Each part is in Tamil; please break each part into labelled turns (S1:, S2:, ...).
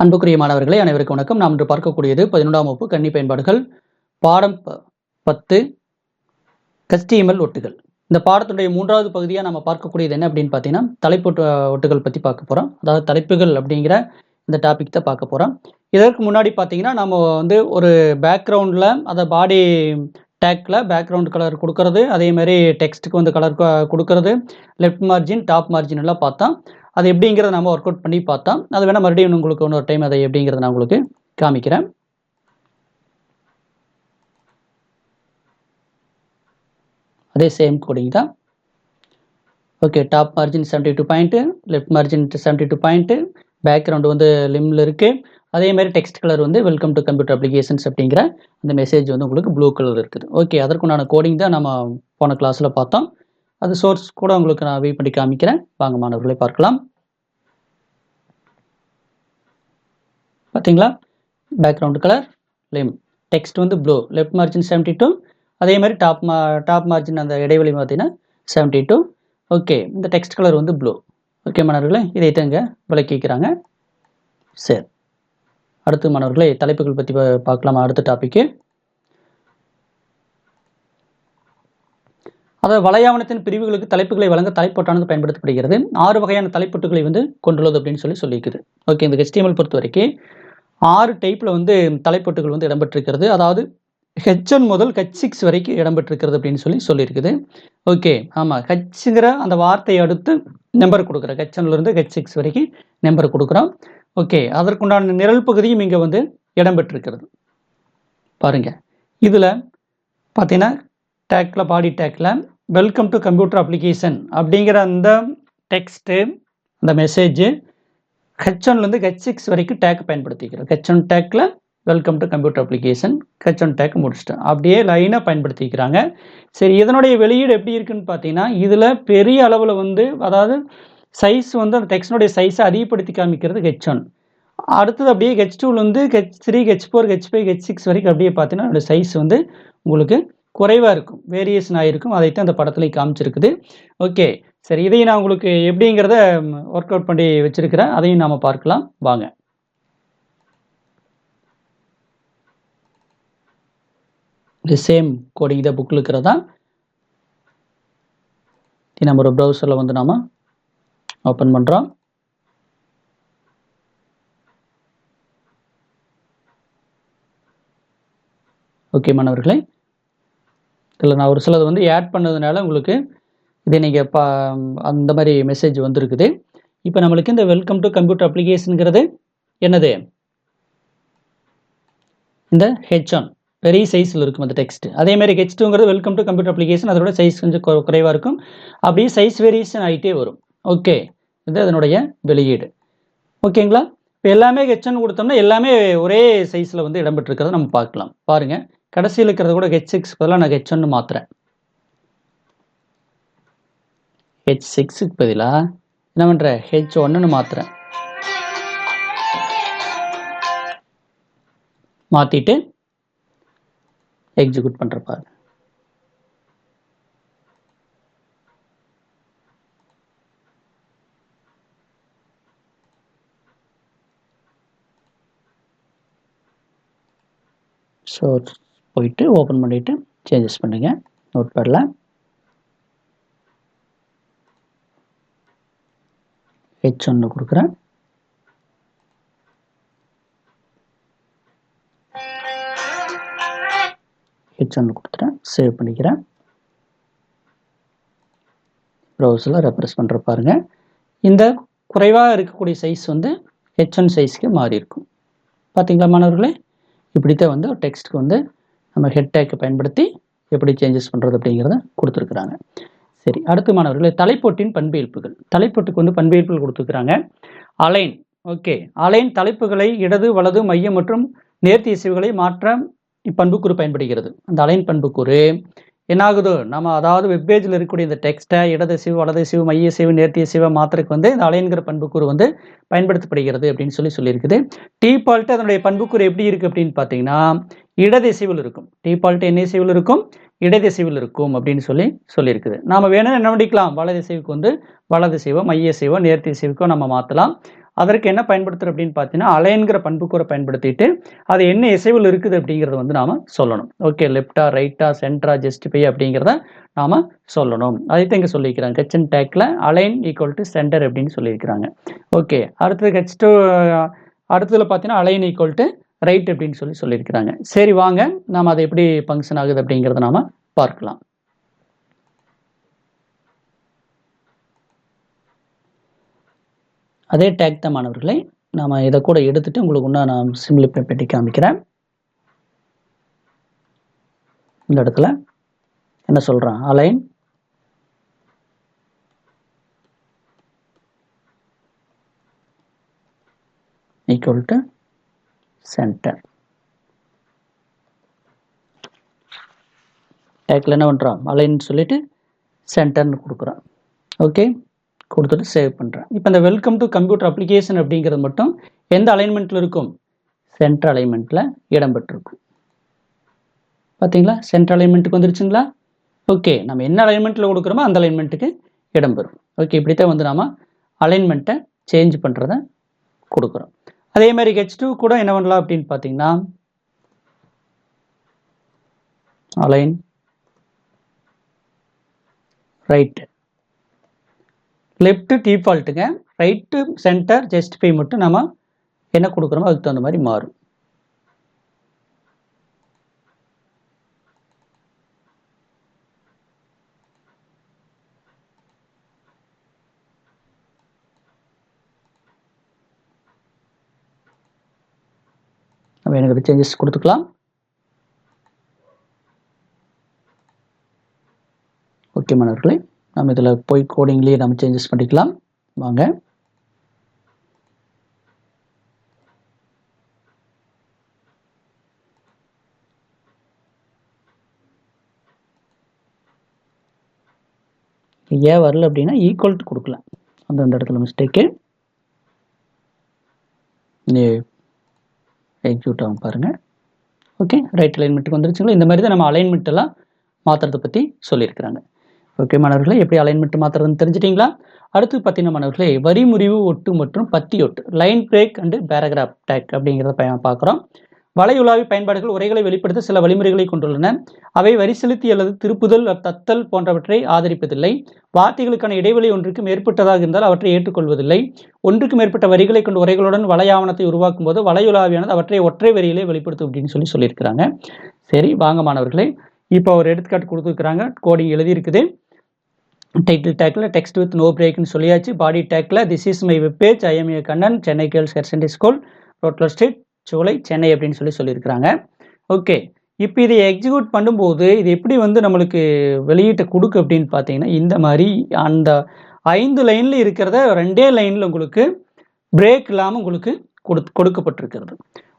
S1: அன்புக்குரிய மாணவர்களே அனைவருக்கும் வணக்கம். நாம் இன்று பார்க்கக்கூடியது பதினொன்றாம் வகுப்பு கன்னி பயன்பாடுகள் பாடம் ப- பத்து கஸ்டிஎம்எல் ஒட்டுகள். இந்த பாடத்துடைய மூன்றாவது பகுதியாக நம்ம பார்க்கக்கூடியது என்ன அப்படின்னு பார்த்தீங்கன்னா தலைப்பு ஒட்டு- ஒட்டுகள் பற்றி பார்க்க போகிறோம் அதாவது தலைப்புகள் அப்படிங்கிற இந்த டாபிக் தான் பார்க்க போகிறோம் இதற்கு முன்னாடி பார்த்தீங்கன்னா நம்ம வந்து ஒரு பேக்ரவுண்டில் அதை பாடி டேக்கில் பேக்ரவுண்ட் கலர் கொடுக்கறது அதே மாதிரி டெக்ஸ்ட்டுக்கு வந்து கலர் கொடுக்கறது லெஃப்ட் மார்ஜின் டாப் மார்ஜின் எல்லாம் பார்த்தோம் அது எப்படிங்கிறத நம்ம ஒர்க் அவுட் பண்ணி பார்த்தோம் அது வேணால் மறுபடியும் உங்களுக்கு இன்னொரு டைம் அதை எப்படிங்கிறத நான் உங்களுக்கு காமிக்கிறேன். அதே சேம் கோடிங் தான். Okay top margin seventy two point left margin seventy two point background வந்து லிம்மில் இருக்குது அதே மாதிரி டெக்ஸ்ட் கலர் வந்து வெல்கம் டு கம்ப்யூட்டர் அப்ளிகேஷன்ஸ் அப்படிங்கிற அந்த மெசேஜ் வந்து உங்களுக்கு ப்ளூ கலர் இருக்குது. ஓகே அதற்குண்டான கோடிங் தான் நம்ம போன கிளாஸில் பார்த்தோம். அது சோர்ஸ் கூட உங்களுக்கு நான் வெயிட் பண்ணி காமிக்கிறேன். வாங்க மாணவர்களை பார்க்கலாம். பார்த்தீங்களா பேக்ரவுண்ட் கலர் லிம் டெக்ஸ்ட் வந்து blue left margin seventy two அதே மாதிரி டாப் மா டாப் மார்ஜின் அந்த இடைவெளி பார்த்தீங்கன்னா செவன்ட்டி டூ ஓகே இந்த டெக்ஸ்ட் கலர் வந்து ப்ளூ ஓகே மாணவர்களே இதை இங்கே விளக்கிக்கிறாங்க சரி. அடுத்து மாணவர்களே தலைப்புகள் பற்றி பார்க்கலாமா. அடுத்த டாப்பிக்கு அதாவது வலையாவணத்தின் பிரிவுகளுக்கு தலைப்புகளை வழங்க தலைப்பொட்டானது பயன்படுத்தப்படுகிறது. ஆறு வகையான தலைப்பொட்டுகளை வந்து கொண்டுள்ளது அப்படின்னு சொல்லி சொல்லியிருக்குது. ஓகே இந்த ஹெச்டிஎம்எல் பொறுத்த வரைக்கும் ஆறு டைப்பில் வந்து தலைப்பொட்டுகள் வந்து இடம்பெற்றிருக்கிறது. அதாவது ஹெச் ஒன் முதல் ஹெச் சிக்ஸ் வரைக்கும் இடம்பெற்றிருக்கிறது அப்படின்னு சொல்லி சொல்லியிருக்குது. ஓகே ஆமாம் ஹெச்ங்கிற அந்த வார்த்தையை அடுத்து நம்பர் கொடுக்குறோம் ஹெச் ஒன்லேருந்து ஹெச் சிக்ஸ் வரைக்கும் நம்பர் கொடுக்குறோம். ஓகே அதற்குண்டான நிரல் பகுதியும் இங்கே வந்து இடம்பெற்றிருக்கிறது. பாருங்கள் இதில் பார்த்தீங்கன்னா டேக்கில் பாடி டேக்கில் வெல்கம் டு கம்ப்யூட்டர் அப்ளிகேஷன் அப்படிங்கிற அந்த டெக்ஸ்ட்டு அந்த மெசேஜ் ஹெச் ஒன்லேருந்து ஹெச் சிக்ஸ் வரைக்கும் டேக் பயன்படுத்திக்கிறோம். H one tackle welcome to computer application H one tag முடிச்சிட்டேன் அப்படியே லைனாக பயன்படுத்திக்கிறாங்க. சரி இதனுடைய வெளியீடு எப்படி இருக்குன்னு பார்த்தீங்கன்னா இதில் பெரிய அளவில் வந்து அதாவது சைஸ் வந்து அந்த டெக்ஸ்டினுடைய சைஸை அதிகப்படுத்தி காமிக்கிறது ஹெச் ஒன் அடுத்தது அப்படியே ஹெச் டூலேருந்து H three H four H five H six வரைக்கும் அப்படியே பார்த்தீங்கன்னா அதோடய சைஸ் வந்து உங்களுக்கு குறைவாக இருக்கும். வேரியேஷன் ஆகிருக்கும் அதைத்தான் அந்த படத்தில் காமிச்சிருக்குது. ஓகே சரி இதையும் நான் உங்களுக்கு எப்படிங்கிறத ஒர்க் அவுட் பண்ணி வச்சுருக்கிறேன். அதையும் நாம் பார்க்கலாம். வாங்க. இது சேம் கோடிங் தான் புக்கில் இருக்கிறதா? இது நம்ம ஒரு ப்ரௌசரில் வந்து நாம் ஓப்பன் பண்ணுறோம் ஓகே மாணவர்களே. இதில் நான் ஒரு சிலது வந்து ஆட் பண்ணதுனால உங்களுக்கு இதை நீங்கள் பா அந்த மாதிரி மெசேஜ் வந்திருக்குது. இப்போ நம்மளுக்கு இந்த வெல்கம் டு கம்ப்யூட்டர் அப்ளிகேஷனுங்கிறது என்னது? இந்த ஹெச் ஒன் பெரிய சைஸில் இருக்கும் அந்த டெக்ஸ்ட் அதேமாரி ஹெச் டூங்கிறது வெல்கம் டு கம்ப்யூட்டர் அப்ளிகேஷன் அதோட சைஸ் கொஞ்சம் குறைவாக இருக்கும். அப்படியே சைஸ் வேரியேஷன் ஆகிட்டே வரும். ஓகே இது அதனுடைய வெளியீடு. ஓகேங்களா இப்போ எல்லாமே ஹெச்ஒன் கொடுத்தோம்னா எல்லாமே ஒரே சைஸில் வந்து இடம்பெற்றிருக்கிறத நம்ம பார்க்கலாம். பாருங்கள் கடைசியில் இருக்கிறத கூட ஹெச் சிக்ஸ் பதிலாக நான் ஹெச் ஒன்று மாற்றுறேன் ஹெச் சிக்ஸுக்கு பதிலாக என்ன பண்ணுறேன் ஹெச் ஒன்றுன்னு மாற்றுறேன் மாற்றிட்டு எக்ஸிக்யூட் பண்ணுற பாருங்க ஸோ போயிட்டு ஓப்பன் பண்ணிவிட்டு சேஞ்சஸ் பண்ணுங்கள் நோட் பேடில் ஹெச் ஒன்று கொடுக்குறேன். ஹெச் ஒன்று கொடுத்துறேன் சேவ் பண்ணிக்கிறேன். ப்ரௌசரில் ரெப்ரஸ் பண்ணுற பாருங்கள் இந்த குறைவாக இருக்கக்கூடிய சைஸ் வந்து ஹெச் ஒன் சைஸ்க்கு மாறி இருக்கும் பார்த்தீங்களா மாணவர்களே? இப்படித்தான் வந்து ஒரு டெக்ஸ்ட்டுக்கு வந்து நம்ம ஹெட் டேக்கை பயன்படுத்தி எப்படி சேஞ்சஸ் பண்ணுறது அப்படிங்கிறத கொடுத்துருக்குறாங்க. சரி அடுத்து மாணவர்களே தலைப்போட்டின் பண்பியல்புகள் தலைப்போட்டுக்கு வந்து பண்பியல்புகள் கொடுத்துருக்குறாங்க. அலைன் ஓகே அலைன் தலைப்புகளை இடது வலது மையம் மற்றும் நேர்த்தி இசைவுகளை மாற்ற இப்பண்புக்கூறு பயன்படுகிறது. அந்த அலைன் பண்புக்கூறு என்னாகுது? நம்ம அதாவது வெப்பேஜில் இருக்கக்கூடிய இந்த டெக்ஸ்ட்டை இடது சிவு வலது சிவு மைய சிவு நேர்த்திய சிவை மாத்திரைக்கு வந்து இந்த அலைன்கிற பண்புக்கூறு வந்து பயன்படுத்தப்படுகிறது அப்படின்னு சொல்லி சொல்லியிருக்குது. டீபால்ட் அதனுடைய பண்புக்கூறு எப்படி இருக்குது அப்படின்னு பார்த்தீங்கன்னா இடதிசைவில் இருக்கும். டீபால்ட்டு என்ன இசைவில் இருக்கும் இடதிசைவில் இருக்கும் அப்படின்னு சொல்லி சொல்லியிருக்குது. நாம் வேணும்னு என்ன பண்ணிக்கலாம்? வலதிசைவுக்கு வந்து வலதிசைவோ மைய செய்வோ நேர்த்தி செய்வுக்கோ நம்ம மாற்றலாம் அதற்கு என்ன பயன்படுத்துகிறோம் அப்படின்னு பார்த்தீங்கன்னா அலைன்கிற பண்புக்கூரை பயன்படுத்திட்டு அது என்ன இசைவில் இருக்குது அப்படிங்கிறத வந்து நாம் சொல்லணும். ஓகே லெஃப்டா ரைட்டா சென்ட்ரா ஜஸ்டிஃபை அப்படிங்கிறத நாம் சொல்லணும். அதைத்தான் இங்கே சொல்லியிருக்கிறாங்க. ஹெச் அண்ட் டேக்கில் அலைன் ஈக்குவல் டு சென்டர் அப்படின்னு சொல்லியிருக்கிறாங்க. ஓகே அடுத்தது ஹெச் டூ அடுத்ததில் பார்த்தீங்கன்னா அலைன் ஈக்குவல் டு ரைட் அப்படின்னு சொல்லி சொல்லியிருக்கிறாங்க. சரி வாங்க. நாம் அதை எப்படி ஃபங்க்ஷன் ஆகுது அப்படிங்கிறத நாம் பார்க்கலாம். அதே டேக் தான் மாணவர்களை. நாம் இதை கூட எடுத்துட்டு உங்களுக்கு இன்னும் நான் சிம்பிளிஃபை பண்ணி காமிக்கிறேன். இந்த இடத்துல என்ன சொல்கிறான் அலைன் equal to center. டேக்கில் என்ன பண்ணுறோம் அலைன்னு சொல்லிட்டு சென்டர்னு கொடுக்குறோம் ஓகே கொடுத்துட்டு சேவ் பண்ணுறேன் இப்போ இந்த வெல்கம் டு கம்ப்யூட்டர் அப்ளிகேஷன் அப்படிங்கிறது மட்டும் எந்த அலைன்மெண்ட்டில் இருக்கும்? சென்ட்ரல் அலைன்மெண்ட்டில் இடம்பெற்றிருக்கும். பார்த்தீங்களா சென்ட்ரல் அலைன்மெண்ட்டுக்கு வந்துருச்சுங்களா? ஓகே நம்ம என்ன அலைன்மெண்ட்டில் கொடுக்குறோமோ அந்த அலைன்மெண்ட்டுக்கு இடம்பெறும். ஓகே இப்படி தான் வந்து நாம் அலைன்மெண்ட்டை சேஞ்ச் பண்ணுறத கொடுக்குறோம். அதே மாதிரி ஹெச் டூ கூட என்ன பண்ணலாம் அப்படின்னு பார்த்தீங்கன்னா அலைன் ரைட்டு லெஃப்ட்டு டிஃபால்ட்டுங்க ரைட்டு சென்டர் ஜஸ்டிஃபை மட்டும் நம்ம என்ன கொடுக்குறோமோ அதுக்கு தகுந்த மாதிரி மாறும். நம்ம எனக்கு சேஞ்சஸ் கொடுத்துக்கலாம். ஓகே மாணவர்களே. நம்ம இதில் போய் கோடிங்லேயே நம்ம சேஞ்சஸ் பண்ணிக்கலாம். வாங்க. ஏன் வரல அப்படின்னா ஈக்குவல் கொடுக்கலாம். அந்த அந்த இடத்துல மிஸ்டேக்கு எக்ஸிக்யூட் ஆகும் பாருங்கள் ஓகே ரைட் அலைன்மெண்ட்டுக்கு வந்துருச்சுங்களா? இந்த மாதிரி தான் நம்ம அலைன்மெண்ட் எல்லாம் மாற்றுறதை பற்றி சொல்லியிருக்கிறாங்க. ஓகே மாணவர்களே எப்படி அலைன்மெண்ட் மாற்றுறதுன்னு தெரிஞ்சிட்டிங்களா? அடுத்து பார்த்தீங்கன்னா மாணவர்களே வரி முறிவு ஒட்டு மற்றும் பத்தி ஒட்டு line break and paragraph tag அப்படிங்கிறத பார்க்குறோம். வலையுலாவி பயன்பாடுகள் உரைகளை வெளிப்படுத்த சில வழிமுறைகளை கொண்டுள்ளன. அவை வரி செலுத்தி அல்லது திருப்புதல் தத்தல் போன்றவற்றை ஆதரிப்பதில்லை. வார்த்தைகளுக்கான இடைவெளி ஒன்றுக்கு மேற்பட்டதாக இருந்தால் அவற்றை ஏற்றுக்கொள்வதில்லை. ஒன்றுக்கு மேற்பட்ட வரிகளை கொண்டு உரைகளுடன் வலையாவணத்தை உருவாக்கும் போது வலையுலாவியானது அவற்றை ஒற்றை வரியிலே வெளிப்படுத்தும் அப்படின்னு சொல்லி சொல்லியிருக்கிறாங்க. சரி வாங்க மாணவர்களே. இப்போ ஒரு எடுத்துக்காட்டு கொடுத்துருக்குறாங்க. கோடிங் எழுதியிருக்குது. டைட்டில் டேக்கில் டெக்ஸ்ட் வித் நோ பிரேக்னு சொல்லியாச்சு. Body tackle this is my web page IMA Kannan Chennai girls higher secondary school ரோட்லர் street சோலை சென்னை அப்படின்னு சொல்லி சொல்லியிருக்கிறாங்க. ஓகே இப்போ இதை எக்ஸிக்யூட் பண்ணும்போது இது எப்படி வந்து நம்மளுக்கு வெளியீட்டை கொடுக்கு அப்படின்னு பார்த்தீங்கன்னா இந்த மாதிரி அந்த ஐந்து லைனில் இருக்கிறத ரெண்டே லைனில் உங்களுக்கு பிரேக் இல்லாமல் உங்களுக்கு கொடு கொடுக்கப்பட்டிருக்கிறது.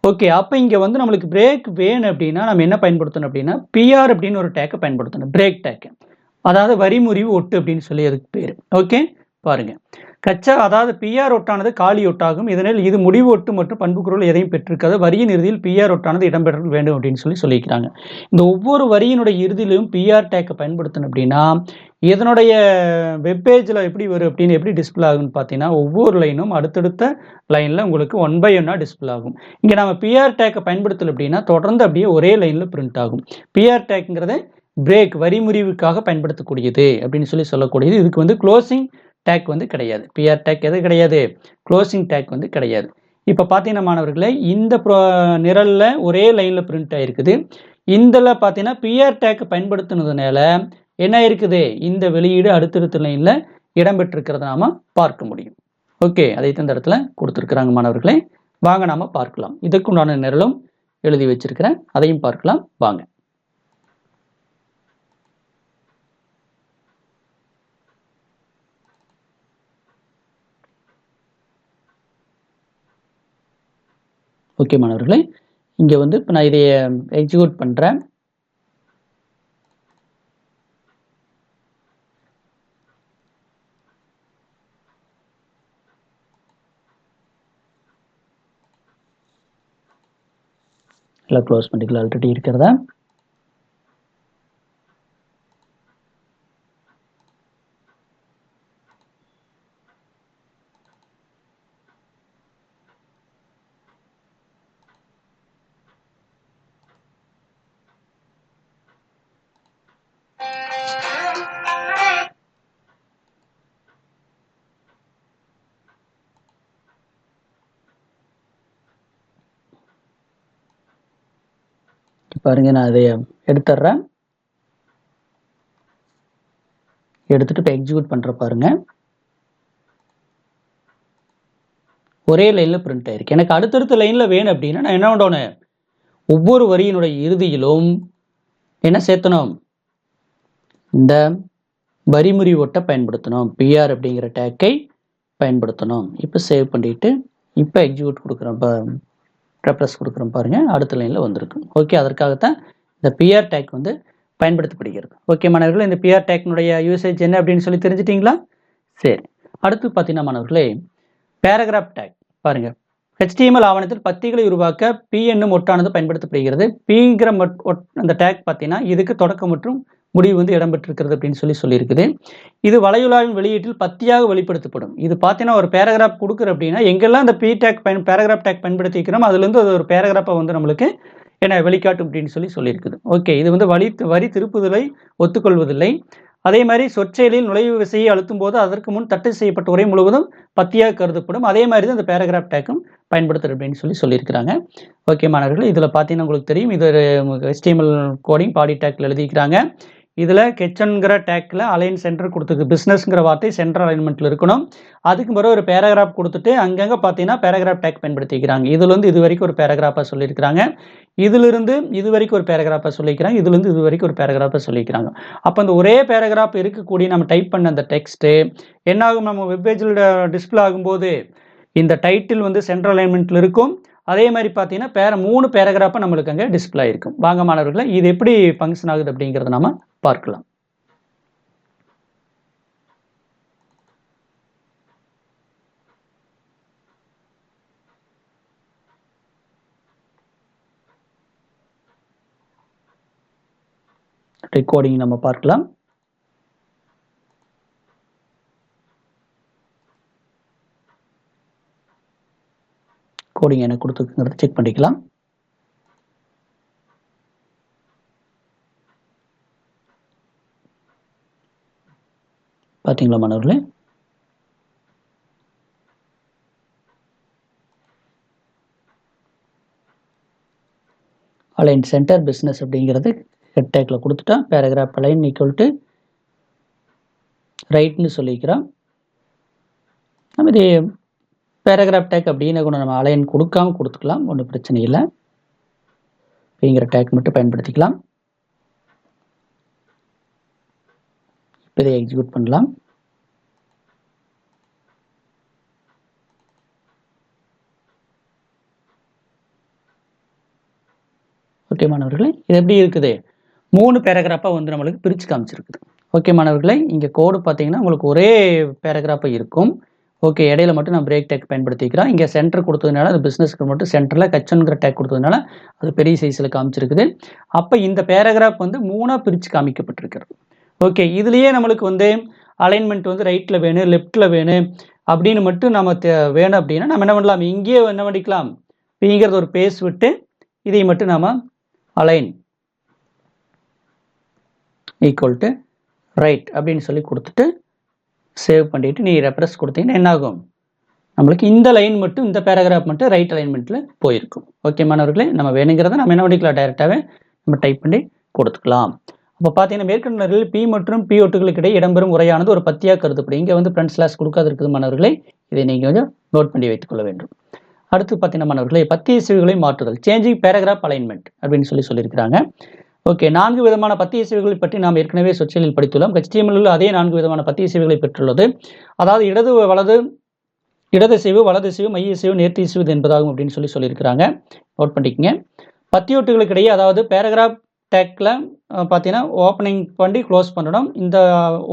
S1: ஓகே அப்போ இங்கே வந்து நம்மளுக்கு பிரேக் வேணும் அப்படின்னா நம்ம என்ன பயன்படுத்தணும் அப்படின்னா பிஆர் அப்படின்னு ஒரு டேக்கை பயன்படுத்தணும். பிரேக் டேக்கு அதாவது வரி முறிவு ஒட்டு அப்படின்னு சொல்லி அதுக்கு பேர். ஓகே பாருங்க. கச்சா அதாவது பிஆர் ஒட்டானது காலி ஒட்டாகும். இதனால் இது முடிவு ஒட்டு மற்றும் பண்புக்குறள் எதையும் பெற்றிருக்காது. வரியின் இறுதியில் பிஆர் ஒட்டானது இடம்பெற வேண்டும் அப்படின்னு சொல்லி சொல்லியிருக்கிறாங்க. இந்த ஒவ்வொரு வரியினுடைய இறுதியிலும் பிஆர் டேக்கை பயன்படுத்தணும் அப்படின்னா இதனுடைய வெப்பேஜில் எப்படி வரும் அப்படின்னு எப்படி டிஸ்பிளே ஆகும்னு பார்த்தீங்கன்னா ஒவ்வொரு லைனும் அடுத்தடுத்த லைனில் உங்களுக்கு ஒன் பை ஒன்னாக டிஸ்பிளே ஆகும். இங்கே நம்ம பிஆர் டேக்கை பயன்படுத்தலை அப்படின்னா தொடர்ந்து அப்படியே ஒரே லைனில் பிரிண்ட் ஆகும். பிஆர் டேக்குங்கிறத பிரேக் வரி முறிவுக்காக பயன்படுத்தக்கூடியது அப்படின்னு சொல்லி சொல்லக்கூடியது. இதுக்கு வந்து க்ளோசிங் டேக் வந்து கிடையாது. பிஆர் டேக் எது கிடையாது? க்ளோசிங் டேக் வந்து கிடையாது. இப்போ பார்த்தீங்கன்னா மாணவர்களே இந்த ப்ரோ நிரலில் ஒரே லைனில் பிரிண்ட் ஆகிருக்குது இதில் பார்த்தீங்கன்னா பிஆர் டேக் பயன்படுத்தினதுனால என்ன இருக்குது இந்த வெளியீடு அடுத்தடுத்த லைனில் இடம்பெற்றிருக்கிறத நாம் பார்க்க முடியும். ஓகே அதை இந்த இடத்துல கொடுத்துருக்குறாங்க மாணவர்களே. வாங்க நாம் பார்க்கலாம். இதுக்குண்டான நிரலும் எழுதி வச்சிருக்கிறேன். அதையும் பார்க்கலாம். வாங்க. ஓகே மாணவர்களே இங்கே வந்து இப்போ நான் இதை எக்ஸிக்யூட் பண்ணுறேன் எல்லாம் க்ளோஸ் பண்ணிக்கலாம் ஆல்ரெடி இருக்கிறதா? பாருங்க நான் அதை எடுத்துட்றேன். எடுத்துட்டு இப்போ எக்ஸிக்யூட் பண்ணுற பாருங்க. ஒரே லைனில் பிரிண்ட் ஆயிருக்கு. எனக்கு அடுத்தடுத்த லைனில் வேணும் அப்படின்னா நான் என்ன பண்ணணும்? ஒவ்வொரு வரியினுடைய இறுதியிலும் என்ன சேர்த்தணும்? இந்த வரிமுறி ஓட்டை பயன்படுத்தணும். பிஆர் அப்படிங்கிற டேக்கை பயன்படுத்தணும். இப்போ சேவ் பண்ணிட்டு இப்போ எக்ஸிக்யூட் கொடுக்குறேன் இப்போ ரெப்ரஸ் கொடுக்குறோம் பாருங்கள் அடுத்த லைனில் வந்திருக்கு. ஓகே அதற்காகத்தான் இந்த பிஆர் டேக் வந்து பயன்படுத்தப்படுகிறது. ஓகே மாணவர்களே இந்த பிஆர் டேக்னுடைய யூசேஜ் என்ன அப்படின்னு சொல்லி தெரிஞ்சிட்டிங்களா? சரி. அடுத்து பார்த்தீங்கன்னா மாணவர்களே பேராகிராஃப் டேக் பாருங்கள் ஹெச்டிஎம்எல் ஆவணத்தில் பத்திகளை உருவாக்க பி என்னும் ஒட்டானது பயன்படுத்தப்படுகிறது. பிங்கிற ஒட்- அந்த டேக் பார்த்தீங்கன்னா இதுக்கு தொடக்கம் மற்றும் முடிவு வந்து இடம்பெற்றிருக்கிறது அப்படின்னு சொல்லி சொல்லியிருக்குது. இது வலையுலாவின் வெளியீட்டில் பத்தியாக வெளிப்படுத்தப்படும். இது பார்த்தீங்கன்னா ஒரு பேராகிராஃப் கொடுக்குற அப்படின்னா எங்கெல்லாம் அந்த பி டேக் பயன் பேராகிராஃப் டேக் பயன்படுத்திக்கிறோம் அதுலேருந்து அது ஒரு பேராகிராஃபை வந்து நம்மளுக்கு என்ன வெளிக்காட்டும் அப்படின்னு சொல்லி சொல்லியிருக்குது. ஓகே இது வந்து வழி வரி திருப்புதலை ஒத்துக்கொள்வதில்லை. அதே மாதிரி சொற்செயலில் நுழைவு விசையை அழுத்தும் போது அதற்கு முன் தட்டை செய்யப்பட்ட உரை முழுவதும் பத்தியாக கருதப்படும். அதே மாதிரி தான் இந்த பேராகிராஃப் டேக்கும் பயன்படுத்துறது அப்படின்னு சொல்லி சொல்லியிருக்கிறாங்க. ஓகே மாணவர்கள் இதில் பார்த்தீங்கன்னா உங்களுக்கு தெரியும். இது HTML கோடிங் பாடி டேக்கில் எழுதிக்கிறாங்க இதில் கெச்சன்கிற டேக்கில் அலைன் சென்டர் கொடுத்துருக்கு. பிஸ்னஸ்ங்கிற வார்த்தை சென்டர் அலைன்மெண்ட்டில் இருக்கணும். அதுக்கு பிறகு ஒரு பேராகிராஃப் கொடுத்துட்டு அங்கங்கே பார்த்தீங்கன்னா பேராகிராஃப் டேக் பயன்படுத்திக்கிறாங்க. இதுலேருந்து இது வரைக்கும் ஒரு பேராகிராஃபாக சொல்லியிருக்கிறாங்க. இதிலிருந்து இது வரைக்கும் ஒரு பேராகிராஃபாக சொல்லிக்கிறாங்க இதுலேருந்து இது வரைக்கும் ஒரு பேராகிராஃபாக சொல்லிக்கிறாங்க அப்போ அந்த ஒரே பேராகிராஃப் இருக்கக்கூடிய நம்ம டைப் பண்ண அந்த டெக்ஸ்ட்டு என்னாகும் நம்ம வெப்பேஜில் டிஸ்பிளே ஆகும்போது இந்த டைட்டில் வந்து சென்ட்ரல் அலைன்மெண்ட்டில் இருக்கும். அதே மாதிரி பார்த்தீங்கன்னா பேர மூணு பேராகிராஃபாக நம்மளுக்கு அங்கே டிஸ்பிளே இருக்கும் வாங்க மாணவர்களை இது எப்படி ஃபங்க்ஷன் ஆகுது அப்படிங்கிறத நம்ம பார்க்கலாம். ரெக்கார்டிங் நம்ம பார்க்கலாம். கோடிங் எனக்கு கொடுத்துருக்குங்கிறத செக் பண்ணிக்கலாம். பார்த்தீங்களா மாணவர்களே அலைன் சென்டர் பிஸ்னஸ் அப்படிங்கிறது ஹெட் டேக்கில் கொடுத்துட்டா பேராகிராஃப் அலைன் ஈக்குவல் டு ரைட்னு சொல்லிக்கிறோம் நம்ம இது பேராகிராஃப் டேக் அப்படின்னு கூட நம்ம அலைன் கொடுக்காம கொடுத்துக்கலாம் ஒன்றும் பிரச்சனை இல்லை. அப்படிங்கிற டேக் மட்டும் பயன்படுத்திக்கலாம். இப்போ இதை எக்ஸிக்யூட் பண்ணலாம். ஓகே மாணவர்களே இது எப்படி இருக்குது? மூணு பேராகிராஃபாக வந்து நம்மளுக்கு பிரித்து காமிச்சிருக்குது. ஓகே மாணவர்களே இங்கே கோடு பார்த்தீங்கன்னா உங்களுக்கு ஒரே பேராகிராஃபாக இருக்கும். ஓகே இடையில மட்டும் நான் பிரேக் டேக் பயன்படுத்திக்கிறோம் இங்கே சென்டர் கொடுத்ததுனால அது பிஸ்னஸ்க்கு மட்டும் சென்டரில் கச்சனுங்கிற டேக் கொடுத்ததுனால அது பெரிய சைஸில் காமிச்சிருக்குது. அப்போ இந்த பேராகிராஃப் வந்து மூணாக பிரித்து காமிக்கப்பட்டிருக்கிறது. ஓகே இதுலேயே நம்மளுக்கு வந்து அலைன்மெண்ட் வந்து ரைட்டில் வேணும் லெஃப்ட்டில் வேணும் அப்படின்னு மட்டும் நம்ம தே- வேணும் அப்படின்னா நம்ம என்ன பண்ணலாம்? இங்கேயே என்ன பண்ணிக்கலாம்? பிங்கிறது ஒரு பேஸ் விட்டு இதை மட்டும் நாம் அலைன் ஈக்குவல் டு ரைட் அப்படின்னு சொல்லி கொடுத்துட்டு சேவ் பண்ணிட்டு நீ ரெஃபரன்ஸ் கொடுத்தீங்கன்னா என்ன ஆகும் நம்மளுக்கு இந்த லைன் மட்டும் இந்த பேராகிராஃப் மட்டும் ரைட் அலைன்மெண்ட்டில் போயிருக்கும். ஓகே மாணவர்களே நம்ம வேணுங்கிறத நம்ம என்ன பண்ணிக்கலாம்? டைரெக்டாகவே நம்ம டைப் பண்ணி கொடுத்துக்கலாம். அப்போ பார்த்தீங்கன்னா மேற்கொண்டர்கள் பி மற்றும் பி ஒட்டுகளுக்கு இடையே இடம்பெறும் உரையானது ஒரு பத்தியாக கருதப்படும் இங்கே வந்து ஃப்ரண்ட் ஸ்லாஷ் கொடுக்காது இருக்குது மாணவர்களே. இதை நீங்கள் கொஞ்சம் நோட் பண்ணி வைத்துக்கொள்ள வேண்டும். அடுத்து பார்த்தீங்கன்னா மாணவர்களே பத்திய இசைவுகளை மாற்றுதல் சேஞ்சிங் பேராகிராஃப் அலைன்மெண்ட் அப்படின்னு சொல்லி சொல்லியிருக்கிறாங்க. ஓகே நான்கு விதமான பத்திய சேவைகளை பற்றி நாம் ஏற்கனவே சொச்சலில் படித்துள்ளோம். HTML அதே நான்கு விதமான பத்திய சேவைகளை பெற்றுள்ளது. அதாவது இடது வலது இடது இசைவு வலது இசைவு மைய இசைவு நேர்த்தி இசைவு என்பதாகும் அப்படின்னு சொல்லி சொல்லியிருக்கிறாங்க. நோட் பண்ணிக்கங்க. பத்தியோட்டுகளுக்கு இடையே அதாவது பேராகிராஃப் டேக்கில் பார்த்தீங்கன்னா ஓப்பனிங் பண்ணி க்ளோஸ் பண்ணணும். இந்த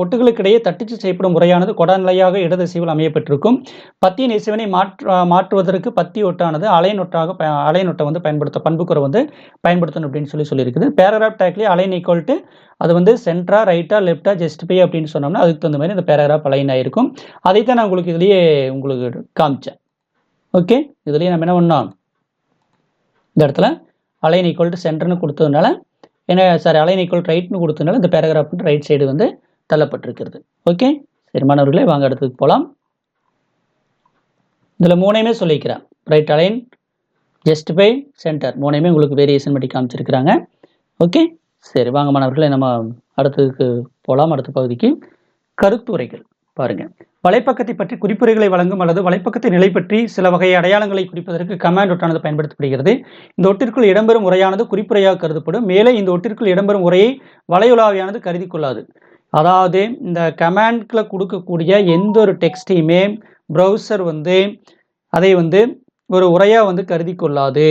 S1: ஒட்டுகளுக்கு இடையே தட்டிச்சு செய்யப்படும் முறையானது கொடநிலையாக இடது இசைவில் அமையப்பட்டிருக்கும். பத்தியின் இசைவினை மாற்ற மாற்றுவதற்கு பத்தி ஒட்டானது அலைநொட்டாக ப அலைநொட்டை வந்து பயன்படுத்த பண்புக்குறை வந்து பயன்படுத்தணும் அப்படின்னு சொல்லி சொல்லியிருக்குது. பேராகிராஃப் டேக்லேயே அலைன் ஈக்குவல்ட்டு அது வந்து சென்ட்ரா ரைட்டா லெஃப்டா ஜஸ்ட் பே அப்படின்னு சொன்னோம்னா அதுக்கு தகுந்த மாதிரி இந்த பேராகிராஃப் அலைன் அதை அதைத்தான் நான் உங்களுக்கு இதுலேயே உங்களுக்கு காமிச்சேன். ஓகே இதுலேயே நம்ம என்ன பண்ணோம்? இந்த இடத்துல அலைன் ஈக்குவல் டு சென்டர்னு கொடுத்ததுனால ஏன்னா சார் அலைன் ஈக்குவல் ரைட்னு கொடுத்ததுனால இந்த பேராகிராஃப் ரைட் சைடு வந்து தள்ளப்பட்டிருக்கிறது. ஓகே சரி மாணவர்களே வாங்க அடுத்ததுக்கு போகலாம் இதில் மூணையுமே சொல்லிக்கிறேன். ரைட் அலைன் ஜஸ்டிஃபை சென்டர் மூணையுமே உங்களுக்கு வேரியேஷன் பண்ணி காமிச்சிருக்கிறாங்க. ஓகே சரி வாங்க மாணவர்களே நம்ம அடுத்ததுக்கு போகலாம் அடுத்த பகுதிக்கு கருத்துரைகள். பாருங்க. வலைப்பக்கத்தை பற்றி குறிப்புரைகளை வழங்கும் அல்லது வலைப்பக்கத்தை நிலை பற்றி சில வகை அடையாளங்களை குறிப்பதற்கு கமாண்ட் ஒட்டானது பயன்படுத்தப்படுகிறது. இந்த ஒட்டிற்குள் இடம்பெறும் உரையானது குறிப்புரையாக கருதப்படும். மேலே இந்த ஒட்டிற்குள் இடம்பெறும் உரையை வலையுலாவியானது கருதி கொள்ளாது. அதாவது இந்த கமாண்ட்கில் கொடுக்கக்கூடிய எந்த ஒரு டெக்ஸ்டையுமே ப்ரௌசர் வந்து அதை வந்து ஒரு உரையாக வந்து கருதி கொள்ளாது.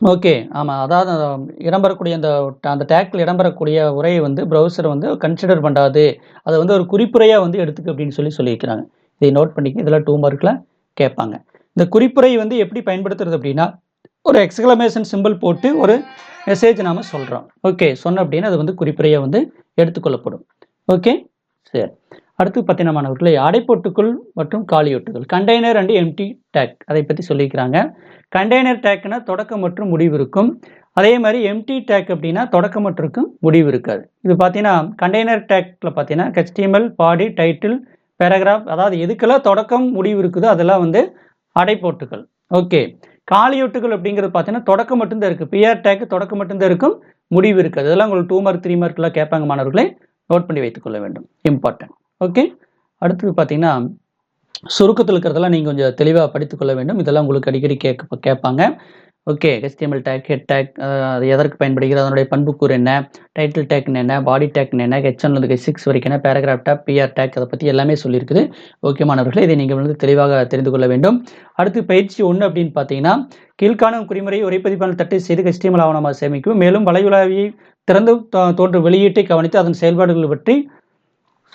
S1: ஓகே ஆமாம் அதாவது அந்த இடம்பெறக்கூடிய அந்த அந்த டேக்கில் இடம்பெறக்கூடிய உரையை வந்து ப்ரௌசர் வந்து கன்சிடர் பண்ணாது அதை வந்து ஒரு குறிப்புரையாக வந்து எடுத்துக்கு அப்படின்னு சொல்லி சொல்லியிருக்கிறாங்க. இதை நோட் பண்ணிக்க இதெல்லாம் டூ மார்க்கில் கேட்பாங்க. இந்த குறிப்புரை வந்து எப்படி பயன்படுத்துறது அப்படின்னா ஒரு எக்ஸ்க்ளமேஷன் சிம்பிள் போட்டு ஒரு மெசேஜ் நாம் சொல்கிறோம் ஓகே சொன்ன அப்படின்னா அது வந்து குறிப்புரையாக வந்து எடுத்துக்கொள்ளப்படும். ஓகே? சரி. அடுத்து பார்த்தீங்கன்னா மாணவர்களே அடைப்பொட்டுக்குள் மற்றும் காலியொட்டுகள். கண்டெய்னர் அண்ட் எம்டி டேக் அதை பற்றி சொல்லியிருக்கிறாங்க. கண்டெய்னர் டேக்னா தொடக்கம் மற்றும் முடிவு இருக்கும். அதே மாதிரி எம்டி டேக் அப்படின்னா தொடக்கம் மற்றும் முடிவு இருக்காது. இது பார்த்தீங்கன்னா கண்டெய்னர் டேக்கில் பார்த்தீங்கன்னா HTML பாடி டைட்டில் பேராகிராஃப் அதாவது எதுக்கெல்லாம் தொடக்கம் முடிவு இருக்குதோ அதெல்லாம் வந்து அடைப்போட்டுகள். ஓகே காலியொட்டுகள் அப்படிங்கிறது பார்த்தீங்கன்னா தொடக்கம் மட்டும்தான் இருக்குது பிஆர் டேக் தொடக்கம் மட்டும்தான் இருக்கும் முடிவு இருக்காது. அதெல்லாம் உங்களுக்கு டூ மார்க் த்ரீ மார்க்லாம் கேட்பாங்க மாணவர்களே. நோட் பண்ணி வைத்துக்கொள்ள வேண்டும். இம்பார்ட்டன்ட் ஓகே அடுத்தது பார்த்தீங்கன்னா சுருக்கத்தில் இருக்கிறதெல்லாம் நீங்கள் கொஞ்சம் தெளிவாக படித்துக்கொள்ள வேண்டும். இதெல்லாம் உங்களுக்கு அடிக்கடி கேட்க கேட்பாங்க. Okay HTML tag head tag அது எதற்கு பயன்படுகிறது? அதனுடைய பண்புக்கூறு என்ன? டைட்டில் டேக்னு என்ன பாடி டேக்னு என்ன ஹெச்என்லேருந்து ஹெச் சிக்ஸ் வரைக்கும் என்ன? பேராகிராஃப் டேக் பிஆர் டேக் அதை பற்றி எல்லாமே சொல்லியிருக்குது. ஓகே மாணவர்களே இதை நீங்கள் வந்து தெளிவாக தெரிந்து கொள்ள வேண்டும். அடுத்து பயிற்சி ஒன்று அப்படின்னு பார்த்தீங்கன்னா கீழ்காணும் குறிமுறையை உரைப்பதிப்பான தட்டு செய்து ஹெச்டிஎம்எல் ஆவணமாக சேமிக்கும் மேலும் வலையுலாவியை திறந்து தோ- தோன்றும் வெளியீட்டை கவனித்து அதன் செயல்பாடுகள் பற்றி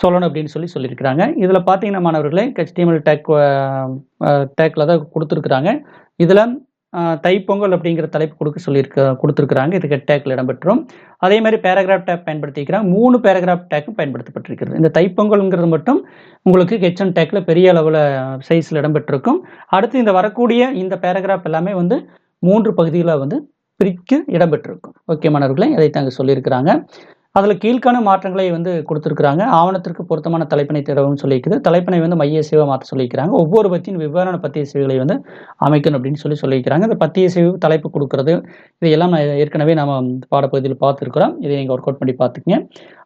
S1: சொல்லணும் அப்படின்னு சொல்லி சொல்லியிருக்கிறாங்க. இதில் பார்த்தீங்கன்னா மாணவர்களே ஹெச்டிஎம்எல் டேக் டேக்கில் தான் கொடுத்துருக்குறாங்க. இதில் தைப்பொங்கல் அப்படிங்கிற தலைப்பு கொடுக்க சொல்லியிருக்க கொடுத்துருக்குறாங்க. இது ஹெட் டேக்கில் இடம்பெற்றும். அதே மாதிரி பேராகிராஃப் டேக் பயன்படுத்திக்கிறாங்க மூணு பேராகிராஃப் டேக்கும் பயன்படுத்தப்பட்டிருக்கிறது. இந்த தைப்பொங்கல்ங்கிறது மட்டும் உங்களுக்கு ஹெச்என் டேக்கில் பெரிய அளவில் சைஸில் இடம்பெற்றிருக்கும். அடுத்து இந்த வரக்கூடிய இந்த பேராகிராஃப் எல்லாமே வந்து மூன்று பகுதிகளாக வந்து பிரிக்க இடம்பெற்றிருக்கும். ஓகே மாணவர்களே அதை தாங்க சொல்லியிருக்கிறாங்க. அதில் கீழ்க்கான மாற்றங்களை வந்து கொடுத்துருக்குறாங்க. ஆவணத்திற்கு பொருத்தமான தலைப்பினை தேடவும் சொல்லியிருக்குது. தலைப்பினை வந்து மைய சேவை மாற்ற சொல்லியிருக்கிறாங்க. ஒவ்வொரு பத்தியின் வெவ்வேறான பத்திய சேவைகளை வந்து அமைக்கணும் அப்படின்னு சொல்லி சொல்லியிருக்கிறாங்க. இந்த பத்திய சேவை தலைப்பு கொடுக்கறது இதையெல்லாம் ஏற்கனவே நம்ம பாடப்பகுதியில் பார்த்துருக்குறோம். இதை நீங்கள் ஒர்க் அவுட் பண்ணி பார்த்துக்கங்க.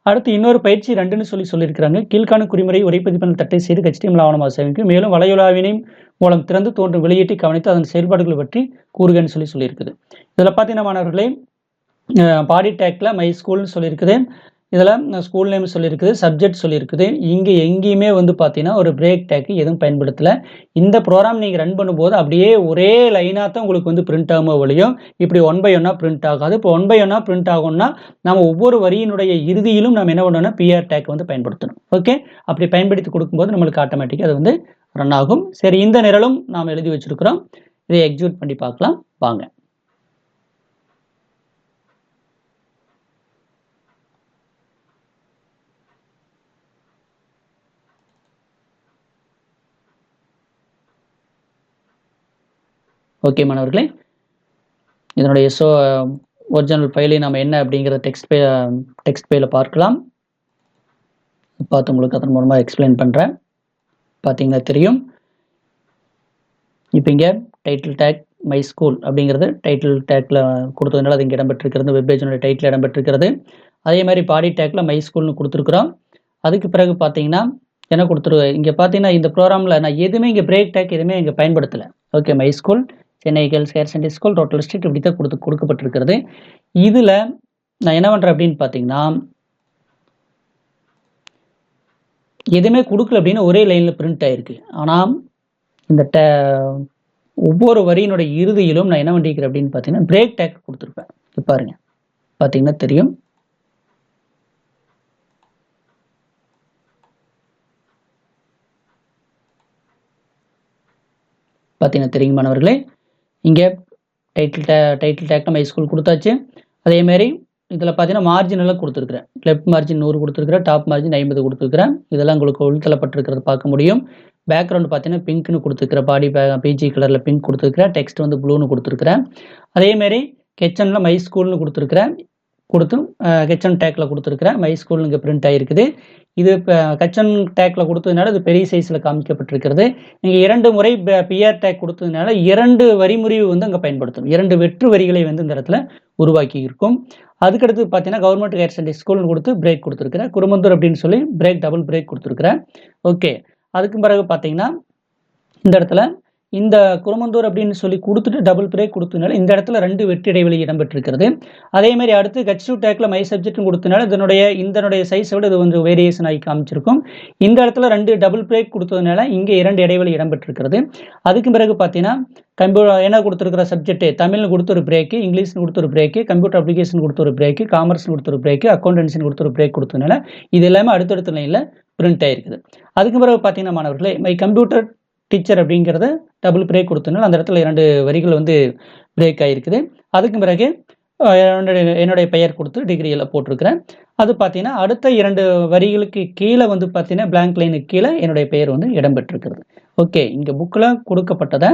S1: அடுத்து இன்னொரு பயிற்சி ரெண்டுன்னு சொல்லி சொல்லியிருக்கிறாங்க. கீழ்கான குறிமுறை உரைப்பதிப்பின் தட்டை செய்து கச்சியம் ஆவணமாக சேமிக்கும் மேலும் வலையுலாவினையும் மூலம் திறந்து தோன்றும் வெளியீட்டை கவனித்து அதன் செயல்பாடுகள் பற்றி கூறுகன்னு சொல்லி சொல்லியிருக்குது. இதில் பார்த்தீங்கன்னா மாணவர்களே பாடி டேக்கில் மை ஸ்கூல்னு சொல்லியிருக்குது. இதில் ஸ்கூல் நேம் சொல்லியிருக்குது சப்ஜெக்ட் சொல்லியிருக்குது. இங்கே எங்கேயுமே வந்து பார்த்தீங்கன்னா ஒரு பிரேக் டேக்கு எதுவும் பயன்படுத்தலை. இந்த ப்ரோக்ராம் நீங்கள் ரன் பண்ணும்போது அப்படியே ஒரே லைனாக தான் உங்களுக்கு வந்து பிரிண்ட் ஆகுமோ வழியும் இப்படி ஒன் பை ஒன்னாக பிரிண்ட் ஆகாது. இப்போ ஒன் பை ஒன்னாக பிரிண்ட் ஆகும்னா நம்ம ஒவ்வொரு வரியினுடைய இறுதியிலும் நம்ம என்ன பண்ணணும்னா பிஆர் டேக் வந்து பயன்படுத்தணும். ஓகே அப்படி பயன்படுத்தி கொடுக்கும்போது நம்மளுக்கு ஆட்டோமேட்டிக்காக அது வந்து ரன் ஆகும். சரி இந்த நிரலும் நாம் எழுதி வச்சிருக்கிறோம். இதை எக்ஸிக்யூட் பண்ணி பார்க்கலாம். வாங்க. ஓகே மாணவர்களே. இதனுடைய ஸோ ஒரிஜினல் ஃபைலை நம்ம என்ன அப்படிங்கிற டெக்ஸ்ட் பே டெக்ஸ்ட் பேயில் பார்க்கலாம். பார்த்து உங்களுக்கு அதன் மூலமாக எக்ஸ்பிளைன் பண்ணுறேன் பார்த்தீங்கன்னா தெரியும். இப்போ இங்கே டைட்டில் டேக் மை ஸ்கூல் அப்படிங்கிறது டைட்டில் டேக்கில் கொடுத்ததுனால அது இங்கே இடம்பெற்றிருக்கிறது. வெப்பேஜினுடைய டைட்டில் இடம்பெற்றிருக்கிறது. அதே மாதிரி பாடி டேக்கில் மை ஸ்கூல்னு கொடுத்துருக்குறோம். அதுக்கு பிறகு பார்த்தீங்கன்னா என்ன கொடுத்துரு இங்கே பார்த்தீங்கன்னா இந்த ப்ரோக்ராமில் நான் எதுவுமே இங்கே பிரேக் டேக் எதுவுமே இங்கே பயன்படுத்தலை. Okay my school Chennai girls higher secondary school total street இப்படி தான் கொடுத்து கொடுக்கப்பட்டிருக்கிறது. இதில் நான் என்ன பண்ணுறேன் அப்படின்னு பார்த்தீங்கன்னா எதுவுமே கொடுக்கல அப்படின்னு ஒரே லைனில் பிரிண்ட் ஆகிருக்கு ஆனால் இந்த ட ஒவ்வொரு வரியினுடைய இறுதியிலும் நான் என்ன பண்ணிக்கிறேன் அப்படின்னு பார்த்தீங்கன்னா பிரேக் டேக் கொடுத்துருப்பேன். இப்போ பாருங்க. பார்த்தீங்கன்னா தெரியும். பார்த்தீங்கன்னா தெரியும் மாணவர்களே இங்கே டைட்டில் டே டைட்டில் டேக் நம்ம ஸ்கூல் கொடுத்தாச்சு. அதேமாரி இதில் பார்த்தீங்கன்னா மார்ஜின் எல்லாம் கொடுத்துருக்குறேன். லெஃப்ட் மார்ஜின் நூறு கொடுத்துருக்குறேன் டாப் மார்ஜின் ஐம்பது கொடுத்துருக்குறேன். இதெல்லாம் உங்களுக்கு உள்தள்ளப்பட்டிருக்கிறது பார்க்க முடியும். பேக்ரவுண்ட் பார்த்தீங்கன்னா பிங்க்னு கொடுத்துருக்குறேன். பாடி பிஜி கலரில் பிங்க் கொடுத்துருக்குறேன். டெக்ஸ்ட் வந்து ப்ளூன்னு கொடுத்துருக்குறேன். அதேமாரி கிச்சனில் மை ஸ்கூல்னு கொடுத்துருக்குறேன். கொடுத்து ஹெச்என் டேக்கில் கொடுத்துருக்குறேன். மை ஸ்கூல் இங்கே பிரிண்ட் ஆகிருக்குது இது இப்போ ஹெச்என் டேக்கில் கொடுத்ததுனால இது பெரிய சைஸில் காமிக்கப்பட்டிருக்கிறது. நீங்கள் இரண்டு முறை பிஆர் டேக் கொடுத்ததுனால இரண்டு வரிமுறிவு வந்து அங்கே பயன்படுத்தணும். இரண்டு வெற்று வரிகளை வந்து இந்த இடத்துல உருவாக்கி இருக்கும். அதுக்கடுத்து பார்த்தீங்கன்னா கவர்மெண்ட் ஹையர் செகண்டரி ஸ்கூல்னு கொடுத்து பிரேக் கொடுத்துருக்குறேன். குருமந்தூர் அப்படின்னு சொல்லி பிரேக் டபுள் பிரேக் கொடுத்துருக்குறேன். ஓகே அதுக்கு பிறகு பார்த்தீங்கன்னா இந்த இடத்துல இந்த குருமந்தூர் அப்படின்னு சொல்லி கொடுத்துட்டு டபுள் பிரேக் கொடுத்ததுனால இந்த இடத்துல ரெண்டு வெற்றி இடைவெளி இடம்பெற்றிருக்கிறது. அதே மாதிரி அடுத்து கட்சி டேக்கில் மை சப்ஜெக்ட்னு கொடுத்தனால இதனுடைய இதனுடைய சைஸை விட இது கொஞ்சம் வேரியேஷன் ஆகி காமிச்சிருக்கும். இந்த இடத்துல ரெண்டு டபுள் பிரேக் கொடுத்ததுனால இங்கே இரண்டு இடைவெளி இடம்பெற்றிருக்கிறது. அதுக்கு பிறகு பார்த்தீங்கன்னா கம்ப்யூட்டர் என்ன கொடுத்துருக்கிற சப்ஜெக்ட்டு தமிழ்னு கொடுத்த ஒரு பிரேக்கு இங்கிலீஷ்னு கொடுத்த ஒரு பிரேக்கு கம்ப்யூட்டர் அப்ளிகேஷன் கொடுத்த ஒரு பிரேக்கு காமர்ஸ்னு கொடுத்த ஒரு பிரேக்கு அக்கௌண்டன்சின்னு கொடுத்த ஒரு பிரேக் கொடுத்ததுனால இது எல்லாமே அடுத்தடுத்த லைனில் பிரிண்ட் ஆயிருக்குது. அதுக்கு பிறகு பார்த்தீங்கன்னா மாணவர்களே மை கம்ப்யூட்டர் டீச்சர் அப்படிங்கிறத டபுள் பிரேக் கொடுத்தனால அந்த இடத்துல இரண்டு வரிகள் வந்து பிரேக் ஆகிருக்குது அதுக்கு பிறகு என்னுடைய என்னுடைய பெயர் கொடுத்து டிகிரியில் போட்டிருக்கிறேன். அது பார்த்தீங்கன்னா அடுத்த இரண்டு வரிகளுக்கு கீழே வந்து பார்த்தீங்கன்னா பிளாங்க் லைனுக்கு கீழே என்னுடைய பெயர் வந்து இடம்பெற்றிருக்கிறது. ஓகே இங்கே புக்கில் கொடுக்கப்பட்டதை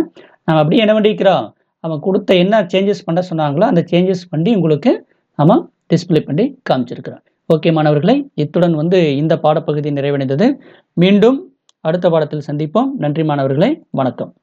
S1: நம்ம அப்படியே என்ன பண்ணிக்கிறோம்? அவன் கொடுத்த என்ன சேஞ்சஸ் பண்ண சொன்னாங்களோ அந்த சேஞ்சஸ் பண்ணி உங்களுக்கு நம்ம டிஸ்பிளே பண்ணி காமிச்சிருக்கிறோம். ஓகே மாணவர்களை இத்துடன் வந்து இந்த பாடப்பகுதி நிறைவடைந்தது. மீண்டும் அடுத்த பாடத்தில் சந்திப்போம். நன்றி மாணவர்களே. வணக்கம்.